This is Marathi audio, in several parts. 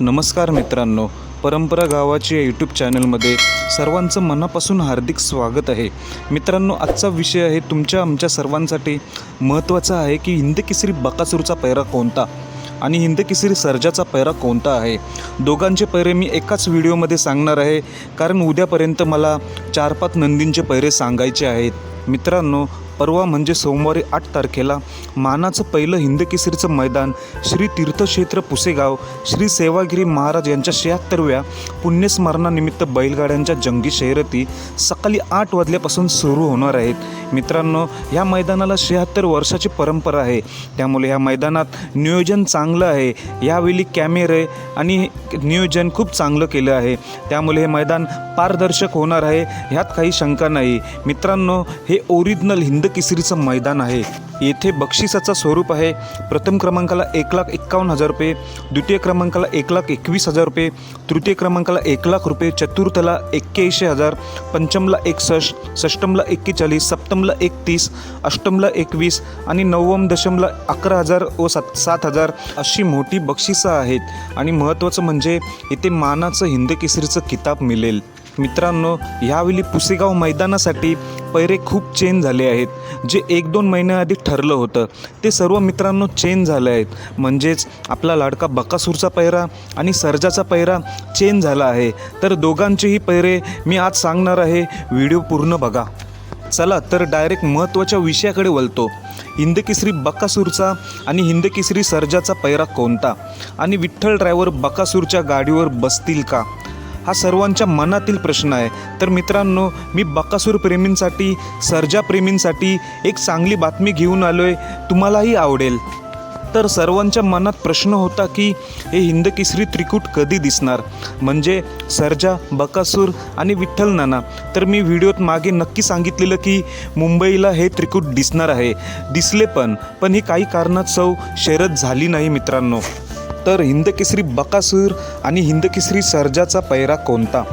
नमस्कार मित्रांनो परंपरा गावाची या यूट्यूब चॅनलमध्ये सर्वांचं मनापासून हार्दिक स्वागत आहे. मित्रांनो आजचा विषय आहे तुमच्या आमच्या सर्वांसाठी. महत्त्वाचा आहे की हिंदकेसरी बकासूरचा पैरा कोणता? आणि हिंदकेसरी सर्जाचा पैरा कोणता आहे? दोघांचे पैरे मी एकाच व्हिडिओमध्ये सांगणार आहे. कारण उद्यापर्यंत मला चार पाच नंदींचे पैरे सांगायचे आहेत. मित्रांनो परवा म्हणजे सोमवारी आठ तारखेला मानाचं पहिलं हिंदकेसरीचं मैदान श्री तीर्थक्षेत्र पुसेगाव श्री सेवागिरी महाराज यांच्या शहात्तरव्या पुण्यस्मरणानिमित्त बैलगाड्यांच्या जंगी शर्यती सकाळी आठ वाजल्यापासून सुरू होणार आहेत. मित्रांनो ह्या मैदानाला शहात्तर वर्षाची परंपरा आहे. त्यामुळे ह्या मैदानात नियोजन चांगलं आहे. यावेळी कॅमेरे आणि नियोजन खूप चांगलं केलं आहे. त्यामुळे हे मैदान पारदर्शक होणार आहे. ह्यात काही शंका नाही. मित्रांनो हे ओरिजिनल हिंद केसरीचं मैदान आहे. येथे बक्षिसाचं स्वरूप आहे. प्रथम क्रमांकाला एक लाख एक्कावन्न हजार रुपये द्वितीय क्रमांकाला एक लाख एकवीस हजार रुपये तृतीय क्रमांकाला एक लाख रुपये चतुर्थला एक्क्याऐंशी हजार पंचमला एकसष्ट षष्टमला एक्केचाळीस सप्तमला एकतीस अष्टमला एकवीस आणि नवम दशमला अकरा हजार व सात सात हजार अशी मोठी बक्षिसं आहेत. आणि महत्त्वाचं म्हणजे इथे मानाचं हिंद केसरीचं किताब मिळेल. मित्रांनो ह्यावेळी पुसेगाव मैदानासाठी पैरे खूप चेंज झाले आहेत. जे एक दोन महिन्याआधी ठरलं होतं ते सर्व मित्रांनो चेंज झाले आहेत. म्हणजेच आपला लाडका बकासूरचा पैरा आणि सर्जाचा पैरा चेंज झाला आहे. तर दोघांचेही पैरे मी आज सांगणार आहे. व्हिडिओ पूर्ण बघा. चला तर डायरेक्ट महत्त्वाच्या विषयाकडे वळतो. हिंदकेसरी बकासूरचा आणि हिंदकेसरी सर्जाचा पैरा कोणता? आणि विठ्ठल ड्रायव्हर बकासूरच्या गाडीवर बसतील का? हा सर्वांच्या मनातील प्रश्न आहे. तर मित्रांनो मी बकासूर प्रेमींसाठी सर्जा प्रेमींसाठी एक चांगली बातमी घेऊन आलो आहे तुम्हालाही आवडेल. तर सर्वांच्या मनात प्रश्न होता की हे हिंदकेसरी त्रिकूट कधी दिसणार? म्हणजे सर्जा बकासूर आणि विठ्ठल नाना. तर मी व्हिडिओत मागे नक्की सांगितलेलं की मुंबईला हे त्रिकूट दिसणार आहे. दिसले पण पण ही काही कारणात सौ झाली नाही मित्रांनो. तर हिंदकेसरी बकासूर आणि हिंदकेसरी सर्जाचा पैरा कोणता?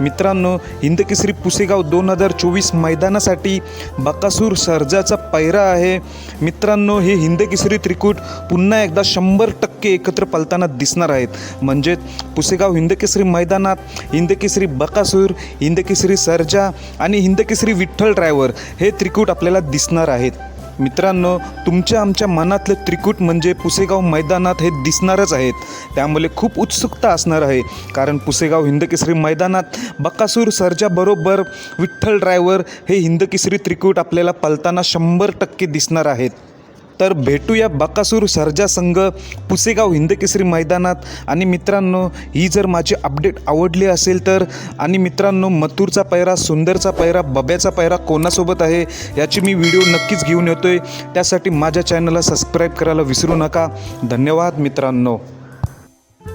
मित्रांनो हिंदकेसरी पुसेगाव दोन हजार चोवीस मैदानासाठी बकासूर सर्जाचा पैरा आहे. मित्रांनो हे हिंदकेसरी त्रिकूट पुन्हा एकदा शंभर टक्के एकत्र पलताना दिसणार आहेत. म्हणजे पुसेगाव हिंदकेसरी मैदानात हिंदकेसरी बकासूर हिंदकेसरी सर्जा आणि हिंदकेसरी विठ्ठल ड्रायव्हर हे त्रिकूट आपल्याला दिसणार आहेत. मित्रांनो तुमच्या आमच्या मनातलं त्रिकूट म्हणजे पुसेगाव मैदानात हे दिसणारच आहेत. त्यामुळे खूप उत्सुकता असणार आहे. कारण पुसेगाव हिंदकेसरी मैदानात बकासूर सरजाबरोबर विठ्ठल ड्रायव्हर हे हिंदकेसरी त्रिकूट आपल्याला पलताना शंभर टक्के दिसणार आहेत. तर भेटूया बकासूर सर्जा संघ पुसेगाव हिंदकेसरी मैदानात. आणि मित्रांनो ही जर माझी अपडेट आवडली असेल तर आणि मित्रांनो मथुरचा पैरा सुंदरचा पैरा बब्याचा पैरा कोणासोबत आहे याची मी व्हिडिओ नक्कीच घेऊन येतो आहे त्यासाठी माझ्या चॅनलला सबस्क्राईब करायला विसरू नका. धन्यवाद मित्रांनो.